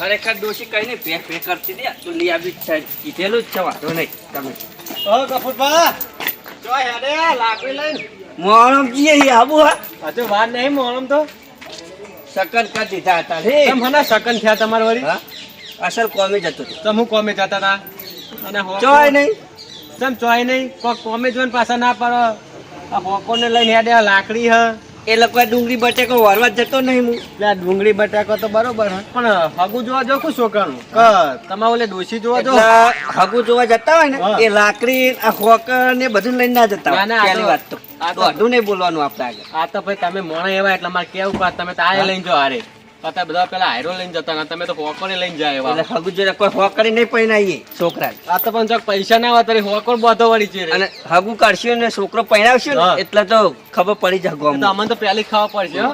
ખરેખર ડોશી કઈ નહીં પે પે કરતી દે તું લઈ આવી છે. કીધેલું જ છે વાંધો નહીં તમે. ઓ કપૂરભા જો હેડે લાકડી લઈને. મોહરમ જીએ આબુ હા? હજુ વાર નહીં મોહરમ તો. સકન કર દીધા હતા. કેમ હના શકન થયા તમારે વળી? અસલ કોમે જતો હતું. તમે હું કોમે જતા હતા? અને ચોય નહીં. તમ ચોય નહીં? કોક કોમે જોઈને પાછા ના પાડો. આ હોકોને લઈને હેડે લાકડી હ. એ લોકો ડુંગળી બટેકો વારવા જતો નહીં હું. એટલે ડુંગળી બટાકો તો બરોબર પણ હગુ જોવા જો શું છોકરાનું? ક તમારે ઓલે ડોસી જોવા જો હગુ જોવા જતા હોય ને એ લાકડી આ ખોકર ને બધું લઈને ના જતા હોય. પહેલી વાત તો. આ તો- દોઢું નહીં બોલવાનું આપણે આગળ. આ તો ભાઈ તમે મોણા એવા એટલે મારે કેવું કા તમે તો આ લઈને જો હારે. અત્યારે બધા પેલા હાઈરો લઈને જતા ને તમે તો હોકોને લઈને જાય એવા. એટલે હગુ જોડે કોઈ હોકરી નહીં પહેરાઈએ છોકરા આ તો પણ જો પૈસા ના હોય તારી હોકર બાધો વળી છે અને હગુ કરશું ને છોકરો પહેરાવશું ને એટલે તો ખબર પડી જાય તો ગોમ અમને તો પહેલી ખાવા પડશે હો.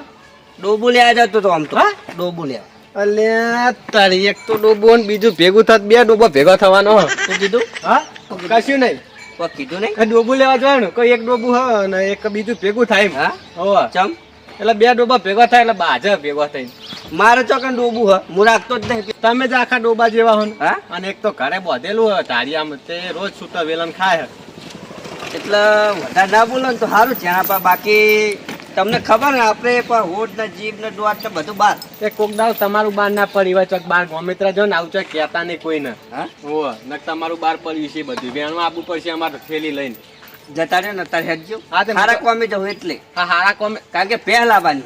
ડોબુ લેવા જતો તો આમ તો. હા? ડોબુ લેવા. અલ્યા તારી એક તો ડોબો ને બીજું ભેગું થત બે ડોબો ભેગા થવાનો હ. કીધું? હા? કશું નહીં. કીધું નહીં? ડોબુ લેવા જવાનું કોઈ એક ડોબુ હ ને એક બીજું ભેગું થાય હા. ચમ? એટલે બે ડોબા ભેગા થાય એટલે બાજા ભેગા થાય મારે ચોકન ડોબુ હ. હું રાખતો જ નહીં. તમે જ આખા ડોબા જેવા હો ને. હા? અને એક તો ઘરે બોધેલું હોય આમ તે રોજ છૂટો વેલણ ખાય હે. એટલે વધારે ના બોલો ને તો સારું છે. આપા બાકી તમને ખબર ને આપણે પણ હોટ ને જીભ ને દોટ ને બધું બાર. એ કોક દાવ તમારું બાર ના પડી હોય ચોક બાર ગોમિત્ર જો ને આવું ચોક કહેતા નહીં કોઈને. હા? હોવે નક તમારું બાર પડ્યું છે બધું. વેણું આપવું પડશે અમારે થેલી લઈને. જતા રહ્યો ને અત્યારે હેડજો. હા, મતલબ- કોમી જવું એટલે. હા હારા કોમે. કારણ કે પહેલ આવવાની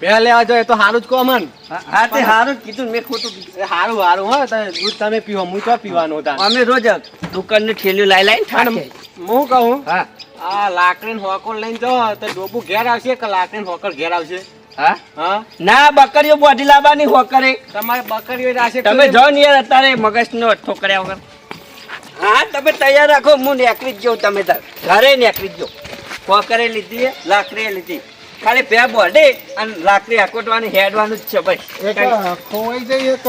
પહેલા લેવા જોઈએ તો સારું જ કોમન મન. હા, તે સારું કીધું મેં ખોટું કીધું. સારું સારું હો દૂધ તમે પીવો હું તો પીવાનું હતા અમે રોજ દુકાન ને ઠેલ્યું લાઈ લાઈને અને હું કહું? હા. આ લાકડી હોકર લઈને જાઓ તો ડોબું ઘેર આવશે કે લાકડી હોકર ઘેર આવશે? હા? હા? ના બકરીઓ બોધી લાવવાની હોકરે. તમારે બકરીઓ રાશે તમે જાઓ ને યાર અત્યારે મગજ નો અઠ્ઠો કર્યા વગર. હા તમે તૈયાર રાખો હું નેકરી જ જાઉં તમે ઘરે નેકરી જ જાઉં. હોકરે લીધી લાકડીએ લીધી. ખાલી પે બોડે અને લાકડી આકોટવાની હેડવાનું જ છે ભાઈ. એક ખોવાઈ જઈએ એક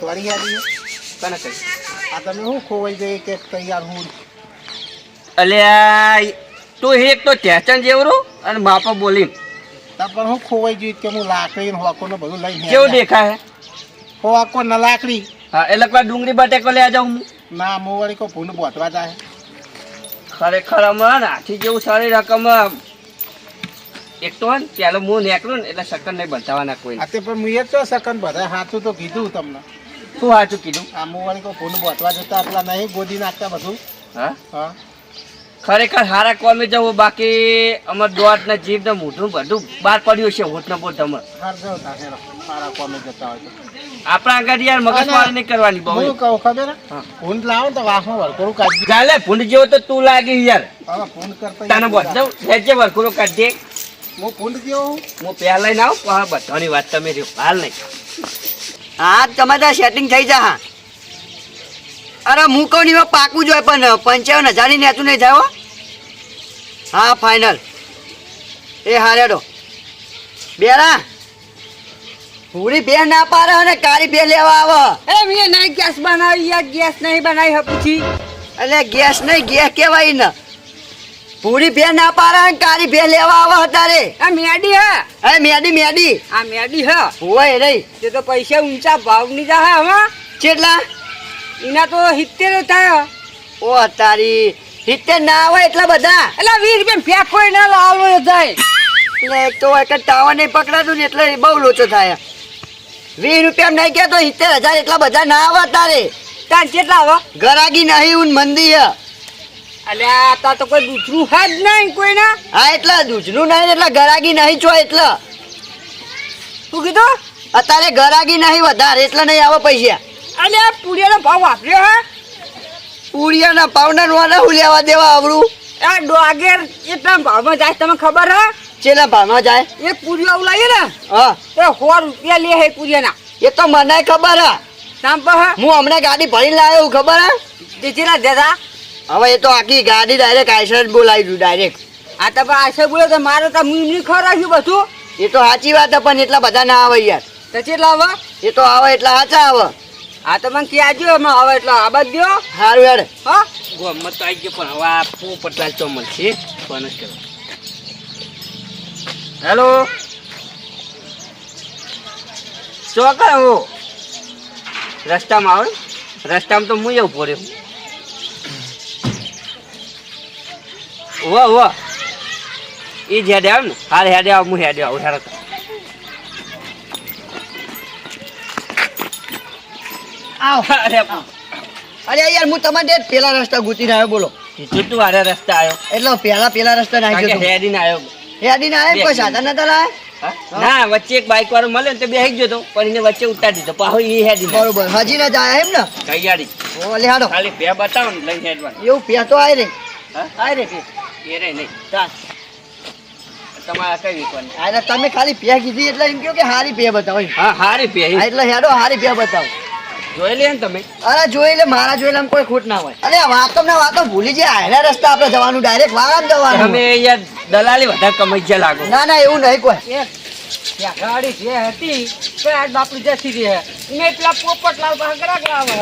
તોડી યાદી કને કઈ? આ તમે શું ખોવાઈ જઈએ કે તૈયાર હું? અલ્યા તું એક તો ટેચન જેવરું અને માપો બોલી. પણ હું ખોવાઈ જઈએ કે હું લાકડી ને હોકો ને બધું લઈ કેવું દેખાય? હે? હોકો ને લાકડી. હા એટલે કોઈ ડુંગળી બટેકો લેવા જાઉં હું? ના મોવાળી કો ભૂન બોટવા જાય. ખરેખર અમાર હાથી જેવું સારી રકમ એક તો હોય ને પેલો હું નીકળું ને એટલે સકન નહીં બંધાવાના કોઈ તે પણ મુએ ચો સકન બધા સાચું તો કીધું તમને. શું સાચું કીધું? આ હું વળી કોઈ ભૂંડ બોતવા જતા આટલા નહીં ગોદી નાખતા બધું. હા? હા. ખરેખર હારા કોમે જવું બાકી અમાર દોટ ને જીભ ને મોઢું બધું બહાર પડ્યું છે હોટ ને બોટ અમાર. હાર જાવ તા કોમે જતા હોય તો. આપણા આગળ યાર મગજ મારી નહીં કરવાની બહુ. હું કહું ખબર ફૂંડ લાવો તો વાસમાં વરકોડું કાઢી ચાલે ફૂંડ જેવો તો તું લાગી યાર. ફૂંડ કરતા તને બોલ દઉં વરખુરો કાઢ હું ભૂંડ ગયો હું? પહેલા ના આવું બધાની વાત તમે રહ્યો હાલ નહીં. હા તમારે સેટિંગ થઈ જા હા. અરે હું કહું નહીં પાકું જોઈએ પણ પંચાવન હજારની નેતું નહીં જાય હો. હા ફાઇનલ એ હારેડો. બેરા પૂરી બે ના પારે અને કાળી બે લેવા આવો. એ મેં નહીં ગેસ બનાવી યાર ગેસ નહીં બનાવી હપુછી એટલે ગેસ નહીં ગેસ કહેવાય ને. પૂરી ભે ના પારા કારી ભે લેવા આવો તારે. આ મેડી હે. અરે મેડી મેડી. આ મેડી હે. હોય રે. તે તો પૈસા ઊંચા ભાવની જા હે હવે કેટલા? એના તો સિત્તેર થાય. ઓ તારી સિત્તેર ના આવે એટલા બધા. એટલે વીસ રૂપિયા ફેંકો ના લાવો થાય એટલે તો એક ટાવર નહીં પકડાતું ને એટલે બહુ લોચો થાય. વીસ રૂપિયા નહીં કે તો સિત્તેર હજાર એટલા બધા ના આવે તારે. તાર કેટલા આવે? ગરાગી નહીં ઉન મંદી હે. અલ્યા તાર તો કોઈ દૂસરું હે જ નહીં કોઈના. હા એટલે દૂધનું નહીં એટલે ગરાગી નહીં છો એટલે. શું કીધું? અત્યારે ગરાગી નહીં વધારે એટલે નહીં આવે પૈસા. અલ્યા પૂરીનો ભાવ વાપર્યો હે? પૂરિયાના પાવના નોના હું લેવા દેવા આવડું આ ડોગેર એટલા ભાવમાં જાય તમને ખબર હે? ચેલા ભાવમાં જાય? એ પૂરીઓ આવું લાવીએ ને હા. તો સો રૂપિયા લે હે પૂરીના એ તો મને ખબર હે. તામ હું? હમણાં ગાડી ભરી લાવ્યો ખબર હે? તે દેતા હવે એ તો આખી ગાડી ડાયરેક્ટ આયસર જ બોલાવી દઉં ડાયરેક્ટ આ તો પણ આયસર બોલે તો મારે તો હું એમની ખવડાવ્યું બધું. એ તો સાચી વાત હે પણ એટલા બધા ના આવે યાર. તો કેટલા આવે? એ તો આવે એટલા સાચા આવે. આ તો મને ક્યાં જો એમાં હવે એટલે આબાદ દો સારું યાર હા? ગમત તો આવી ગયો પણ હવે આ પો પટલાલ તો મળશે. પણ કરો. હેલો? ચોકર હું રસ્તામાં આવે? રસ્તામાં તો હું એવું પડ્યો વાહ વાહ એ જ હેડે આવ ને. હાલ હેડે આવ હું હેડે આવું હેરત આવ. અરે અરે યાર હું તમારે પેલા રસ્તા ગુતી રહ્યો બોલો. તું હારે રસ્તા આવ્યો. એટલે પેલા પેલા રસ્તા નાખી કે ગયો હેડીને આવ્યો હેડી ના આવ્યો કોઈ સાધન નતા લાયા ના વચ્ચે એક બાઈક વાળો મળે ને તો બેહી ગયો તો. પણ એને વચ્ચે ઉતારી દીધો. પાહો એ હેડી બરોબર. હજી ના જાય એમ ને? કઈ ગાડી? ઓ લે હાડો. ખાલી બે બતાવો ને લઈને હેડવાનું. એવું પે તો આય રે? આય રે પે એ નહીં. ચાલ. તમારે કઈ વીકવાની આયલા તમે ખાલી પે કીધી એટલે એમ કહો કે હારી પે બતાવો હા હારી પે એટલે હેડો હારી પે બતાવો. જોઈ લે ને તમે. અરે જોઈ લે મારા જોયેલામાં કોઈ ખોટ ના હોય. અરે વાતો ના વાતો ભૂલી જાય આયલા રસ્તા આપણે જવાનું ડાયરેક્ટ વાળા જવાનું. તમે યાર દલાલી વધારે કમાઈ લાગો. ના ના એવું નહીં કોઈ. ગાડી જે હતી તો આજ બાપડી જતી રહી. મેં એટલા પોપટલાલ પાસે ગ્રાહક લાવે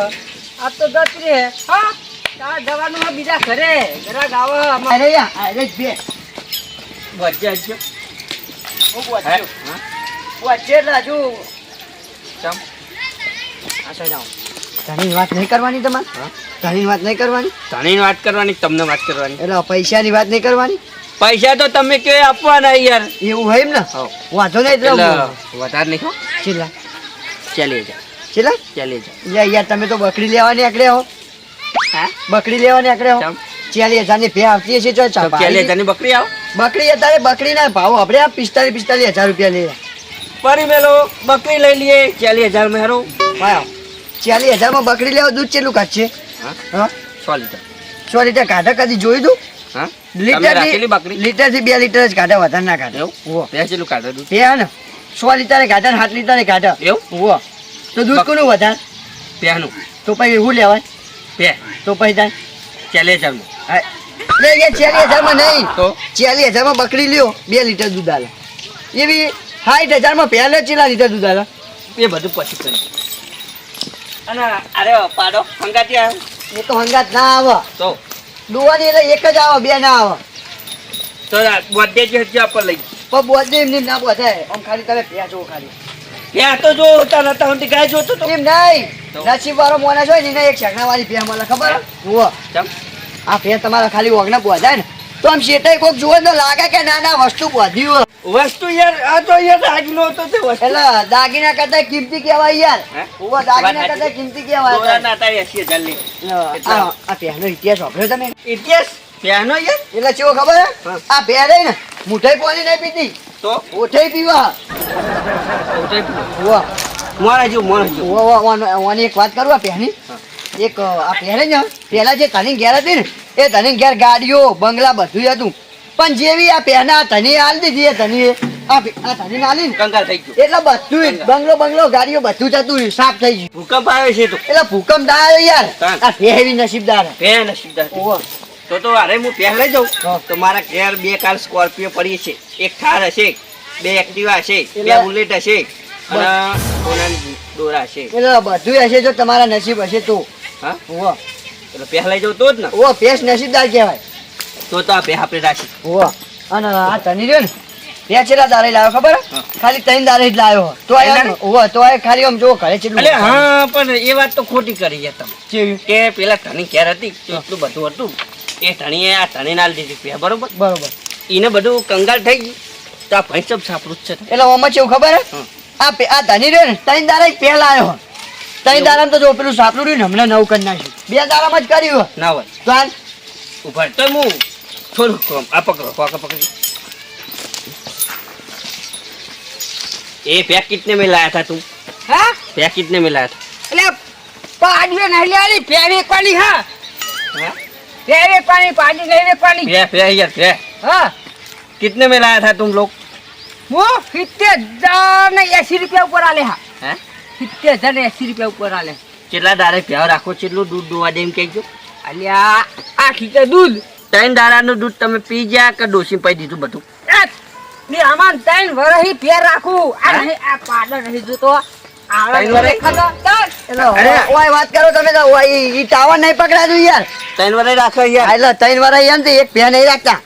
આ તો જતી રહે. હા તાર જવાનું બીજા ઘરે. ગ્રાહક આવે. અરે અરે બે. વચ્ચે આવજો વચ્ચે. વચ્ચે એટલે હજુ. ચમ. આ સાઈડ આવો. ધણીની વાત નહીં કરવાની તમારે? ધણીની વાત નહીં કરવાની? ધણીની વાત કરવાની તમને વાત કરવાની? એટલે પૈસાની વાત નહીં કરવાની? પૈસા તો તમે કે આપવાના યાર. એવું હોય એમ ને? વાંધો નહીં એટલે વધારે નહીં હો. છેલ્લા. ચાલી જા. છેલ્લા? ચાલી જા. યાર તમે તો બકરી લેવાની આકડે હા. બકરી લેવાની આકડે ચાલી હજારની ભે આવતી હશે ચાલી હજારની બકરી આવ. બકરી અત્યારે બકરીના ભાવ આપણે આ પિસ્તાલીસ પિસ્તાલીસ હજાર રૂપિયા લઈએ. પરી મેલો બકરી લઈ લઈએ ચાલી હજારમાં હેરો. વાહ. હજારમાં બકરી લેવા દૂધ કેટલું કાઢશે? સો લીટર. સો લીટર કાઢા કદી જોયું તું? લીટરથી બે લીટર જ કાઢે વધારે ના કાઢે. એવું? દૂધ? ને સો લીટર કાઢે ને સાત લીટર કાઢે. એવું? તો દૂધ કોનું વધારે? તો પછી એવું લેવાય? બે. તો પછી જાય ચાલીસ હા. ચાલીસ હજારમાં નહીં. તો? ચાલીસ હજારમાં બકરી લ્યો બે લીટર દૂધ આલે. એવી સાઠ હજારમાં પહેલે ચેલા લીટર દૂધ આલે. એ બધું પછી કરી અને અરે પાડો હંગાતી એ તો હંગાત ના આવે. તો? દુવાની એટલે એક જ આવે બે ના આવે. તો બધે જ હજી પર લઈ. પણ બોધે એમની ના બોધાય આમ ખાલી તમે પ્યાજો ખાલી. ત્યાં તો જો હોતા નતા ગાય જોતો તો. એમ નહીં. નસીબ વાળો મોના હોય ને એક શેકણા વાળી પ્યા મળે ખબર? જુઓ. આ પ્યા તમારા ખાલી ઓગણા બોધાય ને. તો આમ શેટાઈ કોક જુઓ તો લાગે કે ના ના વસ્તુ બોધ્યું વસ્તુ યાર આ તો યાર આજનો હતો તે વસ્તુ. એટલે દાગીના કરતા કિંમતી કહેવાય યાર? દાગીના કરતા. કિંમતી કહેવાય લે આ આ ઇતિહાસ વાપર્યો તમે? ઇતિહાસ? ત્યાંનો યાર? એટલે ચેવો ખબર? આ પહેરે ને મુઠાઈ પાણી નહીં પીતી તો? ઓઠાઈ પીવા. ઉવા. મોરા જેવું મોરા ઉવા ઓ ઉવાની એક વાત કરું આ પ્યાની એક આ પહેરે ને પહેલા જે તની ઘેર હતી ને એ તની ઘેર ગાડીઓ બંગલા બધું હતું. પણ જેવી આ પહેના તની આલ દીધી એ તની આ તની આલી ને થઈ ગયું. એટલે બધું બંગલો બંગલો ગાડીઓ બધું જતું સાફ થઈ ગયું. ભૂકંપ આવ્યો છે તો. એટલે ભૂકંપ આવ્યો યાર. આ ફેહેવી નસીબદાર. હે. નસીબદાર. તો તો અરે હું પહેલે જાઉં. તો મારા ઘેર બે કાર સ્કોર્પિયો પડી છે. એક થાર હશે બે એક્ટિવા હશે બે બુલેટ હશે અને દોરા હશે. એટલે બધું હશે જો તમારા નસીબ હશે તો. હા? ઓહો. એટલે પહેલા જાઉં તો જ ને. ઓ પેશ નસીબદાર કહેવાય. તો તો આપણે બે આપણે રાખી. ઓહો. અને આ તની રહ્યો ને ત્યાં છેલ્લા દારે લાવ્યો ખબર? ખાલી ત્રણ દારે જ લાવ્યો તો આ ત્રણ ઓહો તો આ ખાલી આમ જો ઘરે છેલ્લું હા પણ એ વાત તો ખોટી કરી છે તમે. કે પેલા તની ઘેર હતી એટલું બધું હતું. એ ધણીએ આ ધણીને આલી દીધી પીએ બરોબર? બરોબર. એને બધું કંગાળ થઈ ગયું. તો આ ભૈંસ સાપરું જ છે. એટલે ઓમાં કેવું ખબર હે? આ આ ધણી રહ્યો ને ત્રણ દારા પહેલ આવ્યો ત્રણ દારામાં તો જો પેલું સાપડું રહ્યું ને હમણાં નવું કરી નાખ્યું. બે દારામાં જ કર્યું ના હોય. ચાલ ઊભા તો હું થોડું આ પકડો કોકા પકડી એ પેકેટ ને મેં મિલાયા હતા તું. હા? પેકેટ ને મિલાયા હતા એટલે પાડવે નહીં લેવાની પેરી કોની હા. હા? ફેરે પાણી પાડી નહીં પાણી पे पे यार पे હા कितने में लाया था तुम लोग હું સિત્તેર હજાર ને એસી રૂપિયા ઉપર આલે હા हैं સિત્તેર હજાર ને એસી રૂપિયા ઉપર આલે કેટલા દારે પ્યાવ રાખો કેટલું દૂધ દોવા દેમ કહેજો અલ્યા આઠ લીટર દૂધ ત્રણ દાડાનું દૂધ તમે પી ગયા કે ડોસી પાઈ દીધું બધું એ, ને આમાં ત્રણ વરહી ફેર રાખું આ હા? નહીં આ પાડો નહીં જોતો આવડો ત્રણ વરહી? ખાતો, ચાલ. એટલે અરે. ઓ- ઓય વાત કરો તમે તો ઈ ઈ ટાવર નહીં પકડાતું યાર. ત્રણ વારે રાખો યાર. એટલે ત્રણ વાર એમ તો એક પે નહીં રાખતા.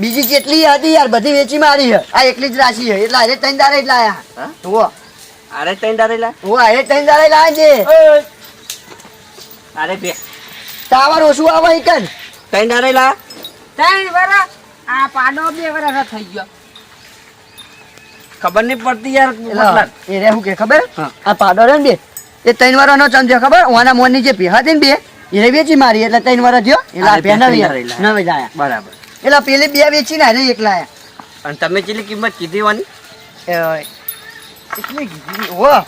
બીજી કેટલી હતી યાર બધી વેચી મારી છે. આ એકલી જ રાશી છે. એટલે આજે ત્રણ દારે જ લાયા જુઓ. અરે તઈ દારેલા હું આ ત્રણ દાડે લાવે છે. અરે. બે. ટાવર ઓછું આવે ઈ કન. ત્રણ વરસ. આ પાડો બે વરસ થઈ ગયો. ખબર નહીં પડતી યાર. એ રે હું કે ખબર? આ પાડો રે બે. એ ત્રણ વાર નો ચમચો ખબર? ઓના મોનની જે પીહા દે ને બે. એને વેચી મારી એટલે ત્રણ વાર થયો. એટલે આ ત્રણ નવી વાર એલા. નવી જ આયા બરાબર. એટલે પેલી બે વેચી ને રે એકલા આયા. અને તમે કેટલી કિંમત કીધી વાની કેટલી કીધી? ઓ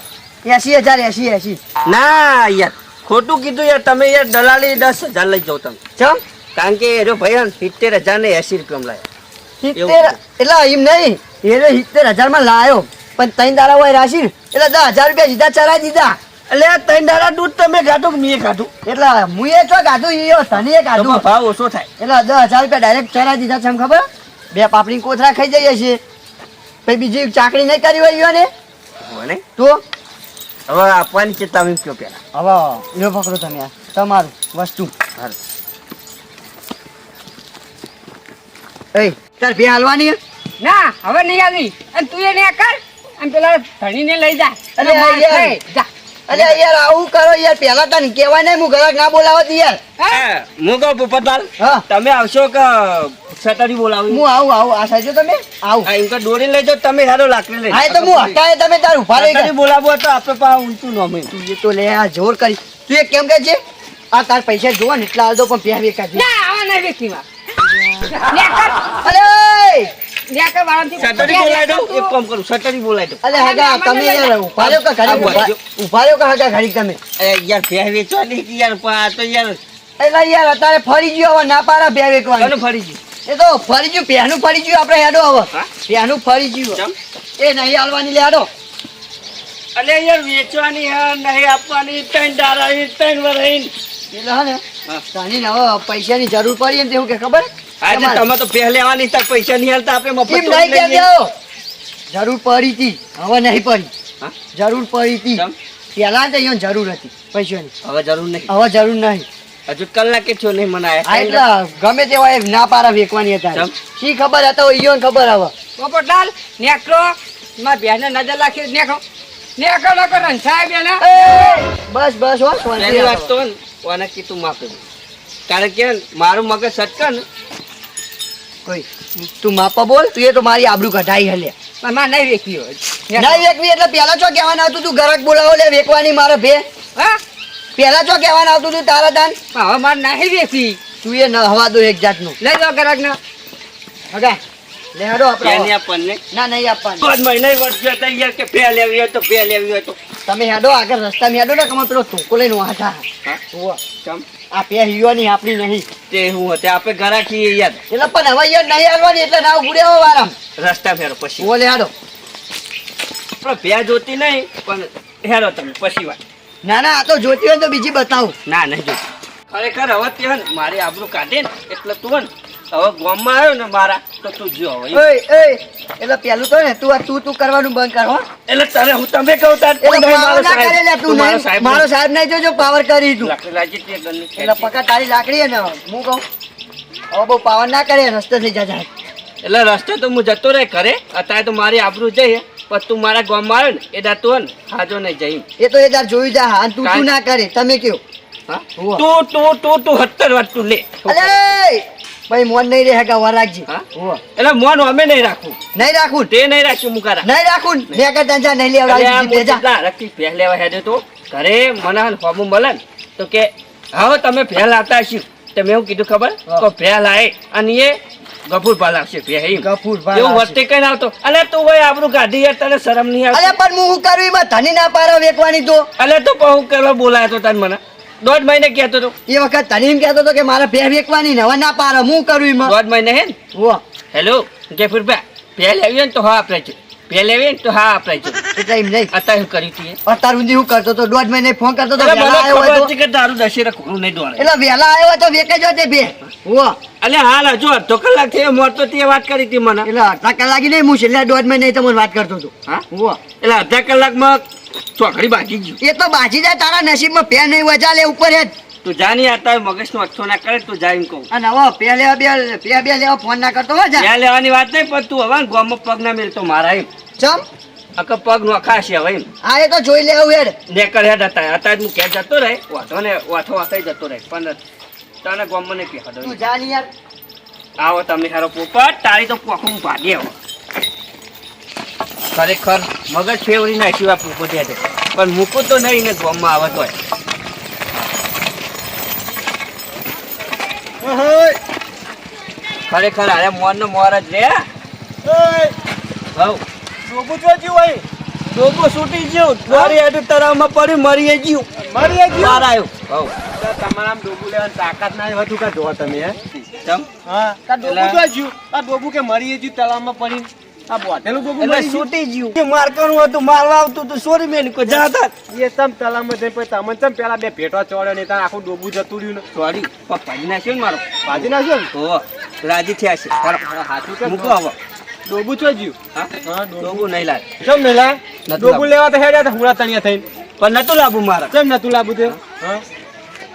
એસી હજાર એસી એસી. ના યાર. ખોટું કીધું યાર તમે યાર દલાલી દસ હજાર લઈ જાઓ તમે. ચમ? કારણ કે એ જો ભાઈ સિત્તેર હજાર ને એસી રૂપિયા લાયા. સિત્તેર એટલે એમ નહીં. એને સિત્તેર હજારમાં લાયો. પણ ત્રણ દાડા હોય રાશી એટલે દસ હજાર રૂપિયા સીધા ચડાવી દીધા. એટલે ત્રણ દાડા દૂધ તમે ખાધું મેં ખાધું? એટલે હું એ છો ગાધું તને એ તો ગાધું ભાવ ઓછો થાય. એટલે દસ હજાર રૂપિયા ડાયરેક્ટ ચડાવી દીધા છે ખબર? બે પાપડી કોથરા ખાઈ જઈએ છીએ. પછી બીજી ચાકરી નહીં કરી હોય ને તો? હવે આપવાની છે તમે કયો પેલા? હવે એ પકડો તમે તમારું વસ્તુ. એ તાર ભે હાલવાની ના હવે નહીં આવી અને તું એને કર અને પેલા ધણીને લઈ જા. અરે જા. અરે યાર આવું કરો યાર. પેલા તને કહેવાય નહીં હું ઘરાક ના બોલાવત યાર. હું? કહું પોપટલાલ તમે આવશો કે સેટરી બોલાવું? હું આવું આવું. આ સાજો તમે? આવું. એમ કે દોરી લઈ જાઓ તમે હારો લાકડી લઈ હા તો હું હટાય તમે તાર ઊભા રહી બોલાવો તો આપણે પાસે ઊંચું નોમે તું એ તો લે આ જોર કરી. તું એ કેમ કે છે? આ તાર પૈસા જોવા ને એટલા હાલ દો પણ પ્યા વેકા ના આવા નહીં વ્યક્તિમાં અરે ફરી ગયો ના પાડા બે વેકવાનું ફરી ગયું? એ તો ફરી ગયું પહેનું ફરી ગયું આપણે હેડો હવે. પહેનું ફરી ગયું. એ નહીં હાલવાની લે હેડો. અલે યાર વેચવાની હા નહીં આપવાની ત્રણ દાડા ત્રણ વર ઈ. એટલે હે ને. તાની હવે પૈસાની જરૂર પડી એમ તેવું કે ખબર? આજે તમે તો ભેહ લેવાની તક પૈસા નહીં હાલતા આપણે મફત નહીં લઈ કે જરૂર પડી હતી હવે નહીં પડી. જરૂર પડી હતી પહેલા તો અહીંયા જરૂર હતી પૈસાની. હવે જરૂર નહીં? હવે જરૂર નહીં. હજુ કલાકે છો નહીં મને આ એટલે ગમે તેવા હોય ના પારા વેકવાની હતા? શી ખબર હતા ઈયોને ખબર હવે? પોપટલાલ નેકરો માં બેને નજર રાખી નેખો નેખો નકો રંછાય સાહેબ એને બસ બસ હો શાંતિ વાત તો ઓને કોને કીધું માફ. કારણ કે મારું મગજ સટકે ને કોઈ? તું માપા બોલ તું એ તો મારી આબરૂ કઢાઈ હલે. મારે નહીં વેકવી હોય. નહીં વેકવી એટલે પહેલાં ચો કહેવાનું આવતું તું ગરક બોલાવો લે વેકવાની મારે ભે. હા? પહેલાં ચો કહેવાનું આવતું તું તારા દાન? હવે મારે નહીં વેકવી તું એ ન હવા દો એક જાતનું. લઈ જાઓ ગરાક ને હગા લે આપણે આપણને? ના નહીં આપવાનું. તો જ મહિને વર્ષ થયા કે લેવી હોય તો ભેહ લેવી હોય તો. તમે હેડો આગળ રસ્તામાં હેડો ને કમા પેલો ટોકો લઈને વાંચા હા? ચમ? આ પે હિયોની આપણી નહીં. તે હું તે આપણે ગરાકી યાર એટલે પણ હવે યાર નહીં હાલવાની એટલે ના ઉડે હો વારામ રસ્તા ફેરો પછી. બોલે હાડો પણ ભેહ જોતી નહીં પણ હેરો તમે પછી વાત. ના ના આ તો જોતી હોય તો બીજી બતાવું. ના નહીં જોતી. ખરેખર હવે તે મારી આબરૂ કાઢે ને એટલે તું ને હવે ગામમાં આવ્યો ને મારા તો તું જો હવે. એટલે પેલું તો ને તું આ તું તું કરવાનું બંધ કર હો. એટલે તને હું તમે કહું તાર તું મારો ના કરે સાહેબ. નહીં મારો સાહેબ નહીં જોજો પાવર કરી તું એટલે પકા તારી લાકડી ને હું કહું હવે બહુ પાવર ના કરે રસ્તો થઈ જા એટલે રસ્તે તો હું જતો રહે ઘરે અત્યારે તો મારી આબરૂ જઈએ પણ તું મારા ગામમાં આવ્યો ને એ દાતો ને હાજો નહીં જઈ એ તો એ દાર જોઈ જા અને તું તું ના કરે તમે કયો. હા. તું તું તું તું હત્તર વાત તું લે. અલે ભાઈ મોન નહીં રહે હગા વાર રાખજે. હા? હોવે. એટલે મોન અમે નહીં રાખું. નહીં રાખું? તે નહીં રાખ્યું મુકારા નહીં રાખું? મેં કે કરતા જા નહીં અરે આ લેવડાવી દીધી, જા. મોટી રખી ભેહ લેવા હેડે તો. ઘરે મને હોમું મળે તો કે હવે તમે પહેલ આવતા છો તો મેં એવું કીધું ખબર? તો ફેલ આવે અને એ ગફુર ભાલ આવશે ભેહ ગફુર ભાલ એવું વસ્તે કઈ આવતો? અલે તું હોય આપણું ગાડી યાર તને શરમ નહીં આવે અલે પણ હું શું કરું? એમાં ધની ના પારા વેકવાની તો. અલે તો હું કરવા બોલાય તો તને મને? દોઢ મહિને કહેતો હતો. એ વખત તને એમ કહેતો હતો કે મારે ભે વેકવાની ને હવે ના પાર હું કરું એમાં? દોઢ મહિને હે ને? હેલો જયપુર ભા લેવી ને તો હા આપણે છે. ભેહ લેવી ને તો હા આપણે છે. એટલે એમ નહીં. અત્યારે હું કર્યું તું એ? અત્યાર સુધી હું કરતો હતો. દોઢ મહિને ફોન કરતો હતો વહેલા આવ્યો હોય તો કે તારું દશેરા ખોરું નહીં દોડે. એટલે વહેલા આવ્યો હોય તો વેકે જો તે બે હો. અલે હાલ હજુ અડધો કલાક થયો મોરતો તે વાત કરી હતી મને. એટલે અડધા કલાક નહીં હું છેલ્લા દોઢ મહિને તમને વાત કરતો હતો. હા? હો. એટલે અડધા કલાકમાં ચોકડી બાકી ગયું. એ તો બાજી જાય તારા નસીબમાં પેન નહીં વજા લે ઉપર હેડ. તું જા નહીં આતા મગજ નો અચ્છો ના કરે તું જા એમ કહું. અને હવે પે લેવા બે પે બે લેવા ફોન ના કરતો હો જા. લેવાની વાત નહીં પણ તું હવે ગામમાં પગ ના મેલતો મારા એમ. ચમ? અક પગ નોખાશે હવે એમ. આ એ તો જોઈ લેવું હેડ. નેકર હેડ હતા હતા હું ઘેર જતો રહે વાથો ને વાથો વાંથો જતો રહે પણ તને ગમમાં નહીં પીહાડો તું જા નહીં યાર. આવો તમે હારો પોપટ તારી તો પોખું ભાગે હવે. ખરેખર મગજ ફેવરી નાખ્યું આ પોપટ યાદ પણ મૂકું તો નહીં ને ગોમમાં આવતો હોય ખરેખર અરે મોર નો મોર જ રે. હવ. ડોબું જો જ્યું હોય. ડોબું છૂટી ગયો મારી હેઠળ તળાવમાં પડી મરી ગયું મરી ગયું બહાર આવ્યો. હવ. તમારા ડોબું લેવાની તાકાત ના હતું કે જો તમે હે? ડોબું જો જ્યું. આ ડોબું કે મરી ગયું તળાવમાં પડી આ એટલે છૂટી ગયું. કે મારવાનું હતું મારવા આવતું તો સોરી મેન કો જાતા એ તમ તળાવમાં જઈને પછી તમને ચમ પેલા બે ભેટો ચોડ્યો ને તાર આખું ડોબું જતું રહ્યું ને. સોરી. પપ્પાજી નાખ્યો ને મારો. ભાજી નાખ્યો ને? તો રાજી થયા છે. હાચું કે? મૂકો હવે. ડોબું તો જ્યું હા? હા ડોબું. ડોબું નહીં લાગે. ચમ ને લા ડોબું લેવા તો હેડ્યા હતા હુડા તણિયા થઈને. પણ નતું લાવવું મારે. કેમ નતું લાવવું તે? હા?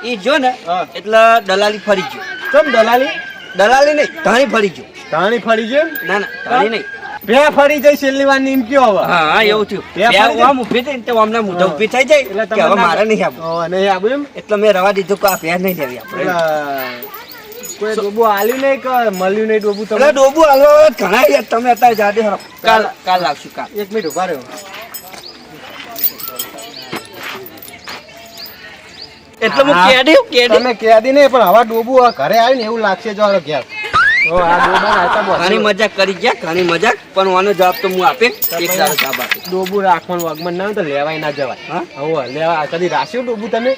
એ જો ને હા. એટલે દલાલી ફરી ગયો. કેમ દલાલી? દલાલી નહીં ધાણી ફરી ગયો. ધાણી ફરી ગયો ના ના ધાણી નહીં. બે ફરી જઈ છેલ્લી વાર કયો હવે. હા હા એવું થયું. બે બે આમ ઊભી થઈ તો આમના મોઢા ઊભી થઈ જાય એટલે કે હવે મારે નહીં આપવું ઓ નહીં આવું એમ? એટલે મેં રવા દીધું કે આ નહીં લેવી આપણે. કોઈ ડોબું આલ્યું નહીં કે મળ્યું નહીં ડોબુ તમે ડોબુ હાલો ઘણા યાર તમે અત્યારે જાડે હરો. કાલ કાલ એક મિનિટ ઊભા રહ્યો. એટલે હું. કેડી કેડી તમે કહેદી નહીં પણ હવે ડોબું ઘરે આવ્યું ને એવું લાગશે જો ઘેર. ઘણી મજાક કરી ગયા ઘણી મજાક. પણ આનો જવાબ તો હું આપે એક સારો જવાબ આપે ડોબું રાખવાનું વગમન ના હોય તો લેવાય ના જવાય. હા? લેવા કદી રાખ્યું ડોબું તમે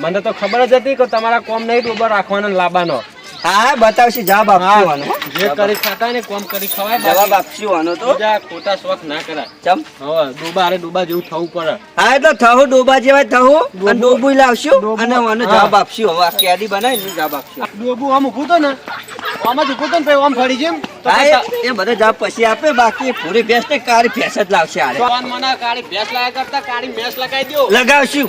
મને તો ખબર જ હતી કે તમારા કોમ નહીં ડોબા રાખવાનો ને લાવવાનો હા બતાવશે જવાબ આપવાનો જે કરી ખાતા ને કોમ કરી ખવાય જવાબ આપશું આનો તો. ખોટા શોખ ના કરાય. ચમ. હવે ડોબા અરે ડોબા જેવું થવું પડે. હા એટલે થવું ડોબા જેવા થવું અને ડોબું લાવશું અને આનો જવાબ આપશું. હવે આ કેડી બનાવીને જવાબ આપશું. ડોબું આમ ઊભું તો ને. આમ જ ઊભું તો ને આમ ફરી જેમ. એ- બધા જવાબ પછી આપે બાકી પૂરી ભેંસ ને કાળી ભેંસ જ લાવશે આ મને કાળી ભેંસ લાયા કરતા કાળી ભેંસ લગાવી દો લગાવશું.